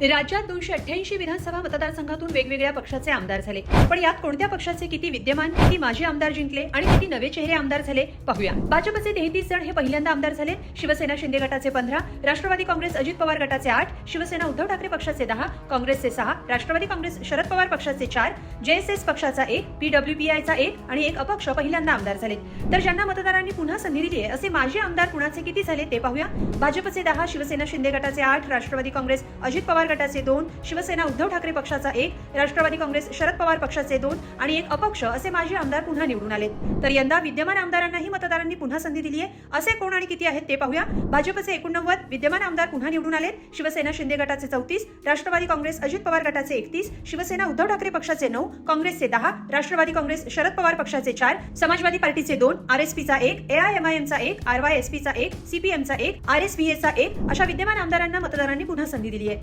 राज्यात दोनशे अठ्ठ्याऐंशी विधानसभा मतदारसंघातून वेगवेगळ्या पक्षाचे आमदार झाले. पण यात कोणत्या पक्षाचे किती विद्यमान किती माजी आमदार जिंकले आणि किती नवे चेहरे आमदार झाले पाहूया. भाजपचे तेहतीस जण हे पहिल्यांदा आमदार झाले. शिवसेना शिंदे गटाचे पंधरा राष्ट्रवादी काँग्रेस अजित पवार गटाचे आठ शिवसेना उद्धव ठाकरे पक्षाचे दहा काँग्रेसचे सहा राष्ट्रवादी काँग्रेस शरद पवार पक्षाचे चार जेएसएस पक्षाचा एक पीडब्ल्यूपीआयचा एक आणि एक अपक्ष पहिल्यांदा आमदार झाले. तर ज्यांना मतदारांनी पुन्हा संधी दिली आहे असे माजी आमदार कुणाचे किती झाले ते पाहूया. भाजपचे दहा शिवसेना शिंदे गटाचे आठ राष्ट्रवादी काँग्रेस अजित पवार गटाचे दोन शिवसेना उद्धव ठाकरे पक्षाचा एक राष्ट्रवादी काँग्रेस शरद पवार पक्षाचे दोन आणि एक अपक्ष असे माजी आमदार पुन्हा निवडून आले तर यंदा विद्यमान आमदारांनाही मतदारांनी पुन्हा संधी दिली आहे असे कोण आणि किती आहेत ते पाहूया. भाजपचे एकोणनव्वद विद्यमान आमदार पुन्हा निवडून आले शिवसेना शिंदे गटाचे चौतीस राष्ट्रवादी काँग्रेस अजित पवार गटाचे एकतीस शिवसेना उद्धव ठाकरे पक्षाचे नऊ काँग्रेसचे दहा राष्ट्रवादी काँग्रेस शरद पवार पक्षाचे चार समाजवादी पार्टीचे दोन आरएसपीचा एक एआयएमआयएमचा एक आरवायएसपीचा एक सीपीएमचा एक आरएसव्हीएचा एक अशा विद्यमान आमदारांना मतदारांनी पुन्हा संधी दिली आहे